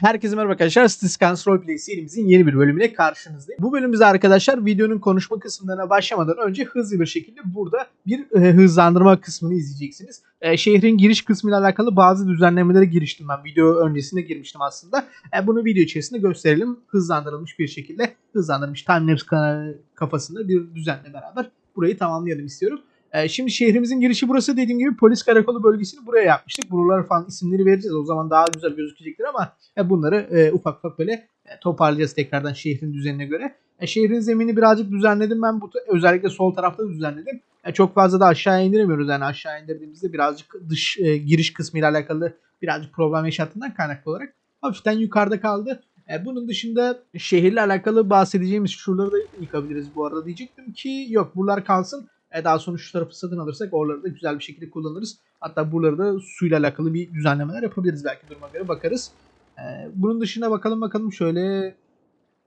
Herkese merhaba arkadaşlar. Statistics Roleplay serimizin yeni bir bölümüyle karşınızdayım. Bu bölümümüzde arkadaşlar videonun konuşma kısımlarına başlamadan önce hızlı bir şekilde burada bir e, hızlandırma kısmını izleyeceksiniz. E, şehrin giriş kısmıyla alakalı bazı düzenlemelere giriştim ben. Video öncesinde girmiştim aslında. E, bunu video içerisinde gösterelim. Hızlandırılmış bir şekilde hızlandırılmış timelapse ka- kafasında bir düzenle beraber burayı tamamlayalım istiyorum. E, şimdi şehrimizin girişi burası dediğim gibi polis karakolu bölgesini buraya yapmıştık. Buralara falan isimleri vereceğiz. O zaman daha güzel gözükecektir ama e, bunları e, ufak ufak böyle e, toparlayacağız tekrardan şehrin düzenine göre. E, şehrin zemini birazcık düzenledim ben. Bu özellikle sol tarafta düzenledim. E, çok fazla da aşağıya indiremiyoruz. Yani aşağı indirdiğimizde birazcık dış e, giriş kısmıyla alakalı birazcık problem yaşattığından kaynaklı olarak hafiften yukarıda kaldı. E, bunun dışında şehirle alakalı bahsedeceğimiz şuraları da yıkabiliriz bu arada diyecektim ki yok buralar kalsın. E, daha sonra şu tarafı satın alırsak oraları da güzel bir şekilde kullanırız. Hatta buraları da suyla alakalı bir düzenlemeler yapabiliriz belki duruma göre bakarız. E, bunun dışına bakalım bakalım şöyle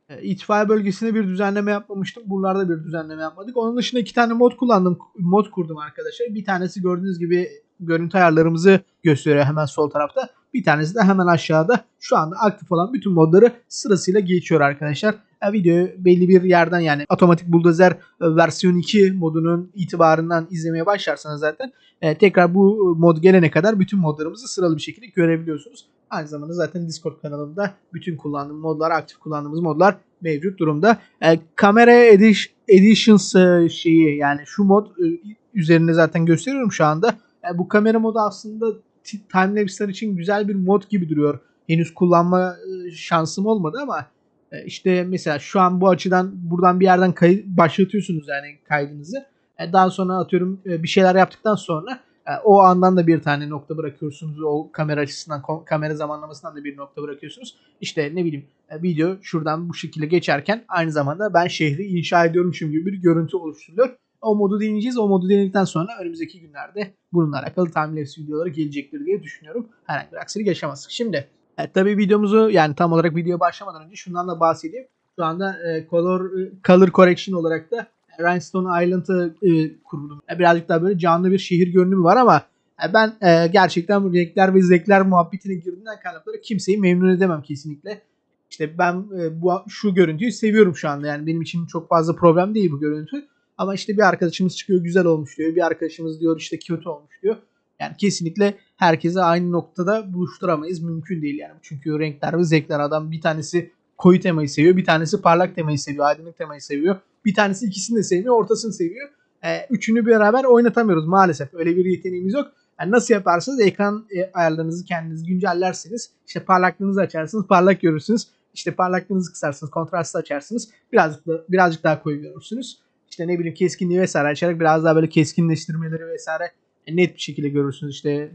e, itfaiye bölgesine bir düzenleme yapmamıştım. Buralarda bir düzenleme yapmadık. Onun dışında iki tane mod kullandım. Mod kurdum arkadaşlar. Bir tanesi gördüğünüz gibi görüntü ayarlarımızı gösteriyor hemen sol tarafta. Bir tanesi de hemen aşağıda şu anda aktif olan bütün modları sırasıyla geçiyor arkadaşlar. E, videoyu belli bir yerden yani otomatik buldozer e, versiyon 2 modunun itibarından izlemeye başlarsanız zaten e, tekrar bu mod gelene kadar bütün modlarımızı sıralı bir şekilde görebiliyorsunuz. Aynı zamanda zaten Discord kanalımda bütün kullandığım modlar, aktif kullandığımız modlar mevcut durumda. E, kamera Edition, Editions e, şeyi yani şu mod e, üzerinde zaten gösteriyorum şu anda. E, bu kamera modu aslında timelapse'ler için güzel bir mod gibi duruyor. Henüz kullanma e, şansım olmadı ama e, işte mesela şu an bu açıdan buradan bir yerden kayıt başlatıyorsunuz yani kaydınızı. E, daha sonra atıyorum bir şeyler yaptıktan sonra o andan da bir tane nokta bırakıyorsunuz. O kamera açısından, kamera zamanlamasından da bir nokta bırakıyorsunuz. İşte ne bileyim video şuradan bu şekilde geçerken aynı zamanda ben şehri inşa ediyormuşum gibi bir görüntü oluşturuyor. O modu deneyeceğiz. O modu denedikten sonra önümüzdeki günlerde bununla alakalı timelapse videoları gelecektir diye düşünüyorum. Herhangi bir aksilik yaşamaz. Şimdi e, tabii videomuzu yani tam olarak videoya başlamadan önce şundan da bahsedeyim. Şu anda e, color, e, color correction olarak da Rhinestone Island'ı e, kurdum. E, birazcık daha böyle canlı bir şehir görünümü var ama e, ben e, gerçekten bu renkler ve zevkler muhabbetine girdiğinden kaynaklı kimseyi memnun edemem kesinlikle. İşte ben e, bu şu görüntüyü seviyorum şu anda. Yani benim için çok fazla problem değil bu görüntü. Ama işte bir arkadaşımız çıkıyor güzel olmuş diyor. Bir arkadaşımız diyor işte kötü olmuş diyor. Yani kesinlikle herkese aynı noktada buluşturamayız. Mümkün değil yani. Çünkü renkler ve zevkler adam bir tanesi koyu temayı seviyor. Bir tanesi parlak temayı seviyor. Aydınlık temayı seviyor. Bir tanesi ikisini de sevmiyor. Ortasını seviyor. Ee, üçünü beraber oynatamıyoruz maalesef. Öyle bir yeteneğimiz yok. Yani nasıl yaparsınız? Ekran e, ayarlarınızı kendiniz güncellersiniz. İşte parlaklığınızı açarsınız. Parlak görürsünüz. İşte parlaklığınızı kısarsınız. Kontrastı açarsınız. Birazcık da, birazcık daha koyu görürsünüz. İşte ne bileyim keskinliği vesaire açarak biraz daha böyle keskinleştirmeleri vesaire net bir şekilde görürsünüz. İşte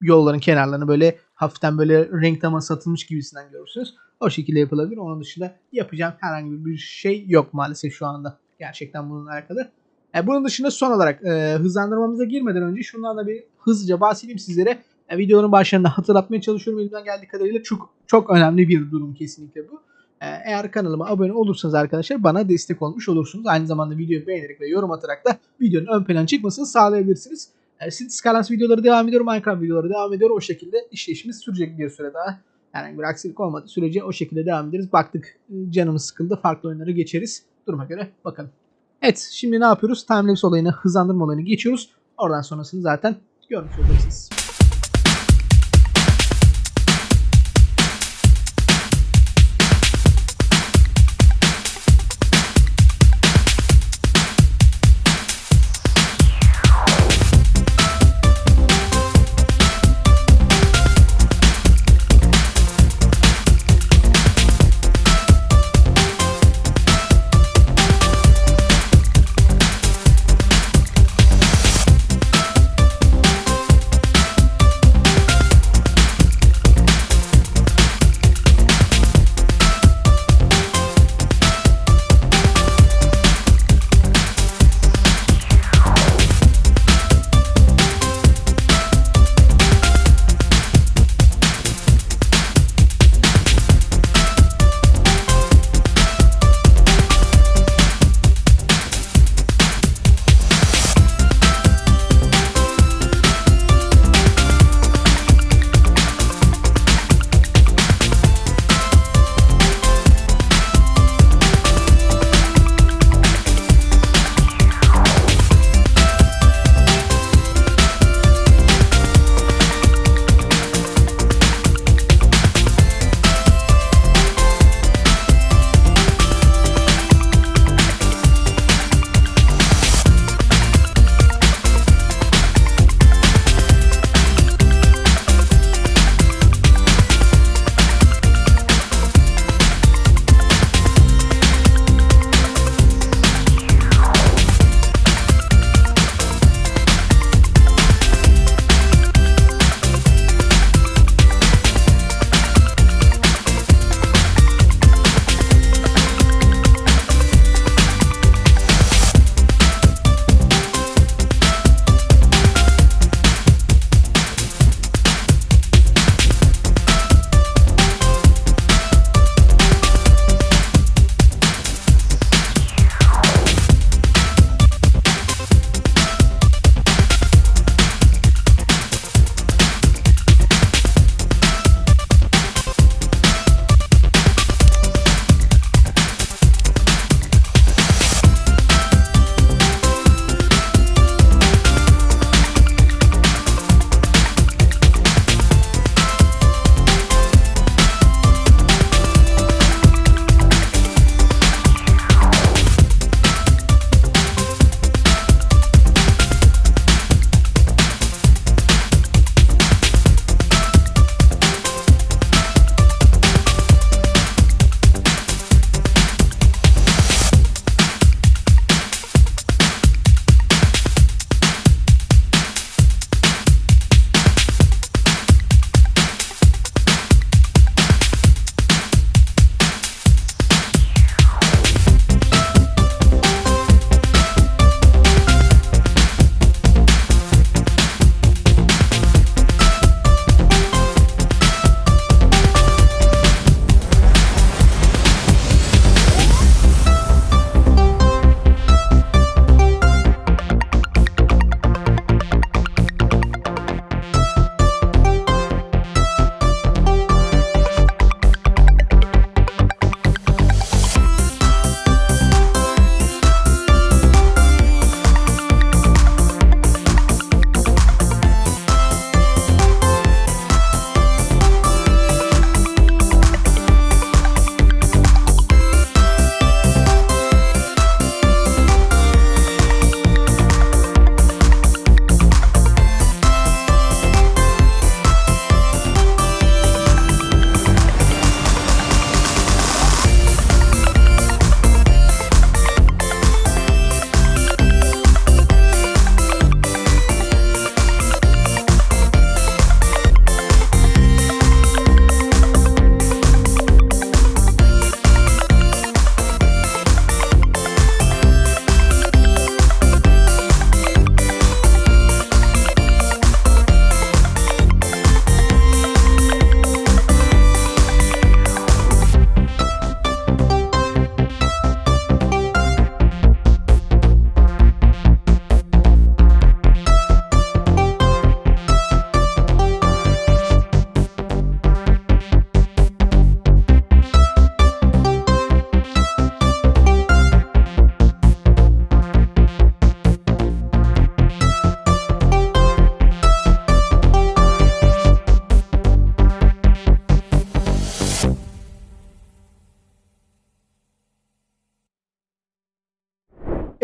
yolların kenarlarını böyle hafiften böyle renk taması atılmış gibisinden görürsünüz. O şekilde yapılabilir. Onun dışında yapacağım herhangi bir şey yok maalesef şu anda. Gerçekten bununla alakalı. E, bunun dışında son olarak e, hızlandırmamıza girmeden önce şundan da bir hızlıca bahsedeyim sizlere. E, videonun başlarında hatırlatmaya çalışıyorum. Elimden geldiği kadarıyla çok çok önemli bir durum kesinlikle bu. E, eğer kanalıma abone olursanız arkadaşlar bana destek olmuş olursunuz. Aynı zamanda videoyu beğenerek ve yorum atarak da videonun ön plana çıkmasını sağlayabilirsiniz. E, Cities Skylines videoları devam ediyor. Minecraft videoları devam ediyor. O şekilde işleyişimiz sürecek bir süre daha. Herhangi bir aksilik olmadığı sürece o şekilde devam ederiz. Baktık canımız sıkıldı. Farklı oyunlara geçeriz. Duruma göre bakalım. Evet şimdi ne yapıyoruz? Timelapse olayını, hızlandırma olayını geçiyoruz. Oradan sonrasını zaten görmüş olacaksınız.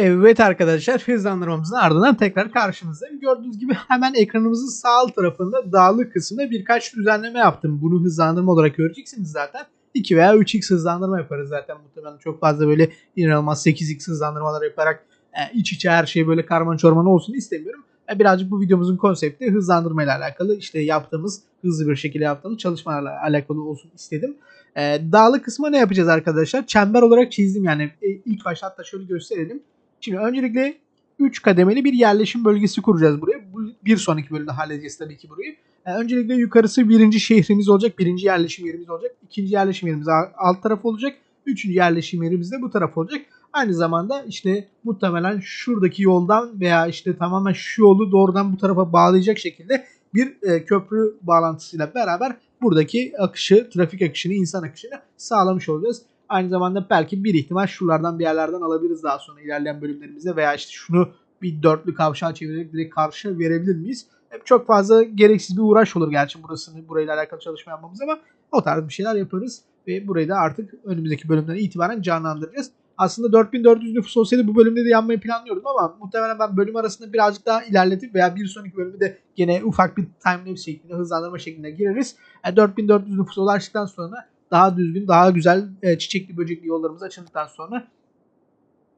Evet arkadaşlar hızlandırmamızın ardından tekrar karşınızdayım. Gördüğünüz gibi hemen ekranımızın sağ tarafında dağlık kısmında birkaç düzenleme yaptım. Bunu hızlandırma olarak göreceksiniz zaten. 2 veya 3x hızlandırma yaparız zaten muhtemelen. Çok fazla böyle inanılmaz 8x hızlandırmalar yaparak e, iç içe her şey böyle karman çorman olsun istemiyorum. E, birazcık bu videomuzun konsepti hızlandırma ile alakalı işte yaptığımız hızlı bir şekilde yaptığımız çalışmalarla alakalı olsun istedim. E, dağlık kısma ne yapacağız arkadaşlar? Çember olarak çizdim yani ilk başta şöyle gösterelim. Şimdi öncelikle 3 kademeli bir yerleşim bölgesi kuracağız buraya. Bu bir sonraki bölümde halledeceğiz tabii ki burayı. E, öncelikle yukarısı birinci şehrimiz olacak. Birinci yerleşim yerimiz olacak. İkinci yerleşim yerimiz alt taraf olacak. Üçüncü yerleşim yerimiz de bu taraf olacak. Aynı zamanda işte muhtemelen şuradaki yoldan veya işte tamamen şu yolu doğrudan bu tarafa bağlayacak şekilde bir e, köprü bağlantısıyla beraber buradaki akışı, trafik akışını, insan akışını sağlamış olacağız. Aynı zamanda belki bir ihtimal şuralardan bir yerlerden alabiliriz daha sonra ilerleyen bölümlerimizde veya işte şunu bir dörtlü kavşağa çevirerek direkt karşı verebilir miyiz? Hep çok fazla gereksiz bir uğraş olur gerçi burasını burayla alakalı çalışma yapmamız ama o tarz bir şeyler yaparız ve burayı da artık önümüzdeki bölümden itibaren canlandıracağız. Aslında 4400 nüfus olsaydı bu bölümde de yanmayı planlıyordum ama muhtemelen ben bölüm arasında birazcık daha ilerletip veya bir sonraki bölümde de gene ufak bir timelapse şeklinde hızlandırma şeklinde gireriz. Yani 4400 nüfusa ulaştıktan sonra daha düzgün, daha güzel e, çiçekli böcekli yollarımız açıldıktan sonra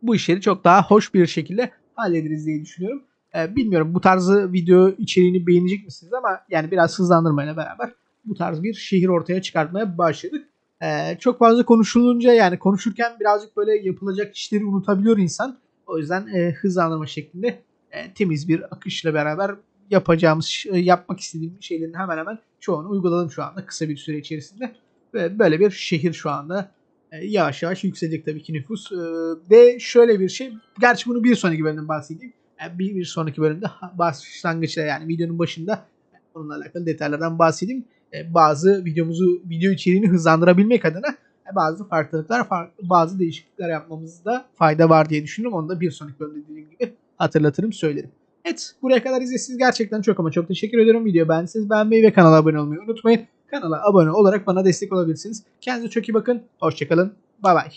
bu işleri çok daha hoş bir şekilde hallederiz diye düşünüyorum. E, bilmiyorum bu tarzı video içeriğini beğenecek misiniz ama yani biraz hızlandırmayla beraber bu tarz bir şehir ortaya çıkartmaya başladık. E, çok fazla konuşulunca yani konuşurken birazcık böyle yapılacak işleri unutabiliyor insan. O yüzden e, hızlandırma şeklinde e, temiz bir akışla beraber yapacağımız, yapmak istediğim şeylerin hemen hemen çoğunu uyguladım şu anda kısa bir süre içerisinde. Ve böyle bir şehir şu anda e, yavaş yavaş yükselecek tabii ki nüfus. E, ve şöyle bir şey, gerçi bunu bir sonraki bölümden bahsedeyim. Yani bir, bir sonraki bölümde başlangıçta yani videonun başında onunla alakalı detaylardan bahsedeyim. E, bazı videomuzu, video içeriğini hızlandırabilmek adına e, bazı farklılıklar, farklı, bazı değişiklikler yapmamızda fayda var diye düşünüyorum. Onu da bir sonraki bölümde dediğim gibi hatırlatırım, söylerim. Evet, buraya kadar izlediğiniz gerçekten çok ama çok teşekkür ediyorum. Video beğendiyseniz beğenmeyi ve kanala abone olmayı unutmayın. Kanala abone olarak bana destek olabilirsiniz. Kendinize çok iyi bakın. Hoşçakalın. Bay bay.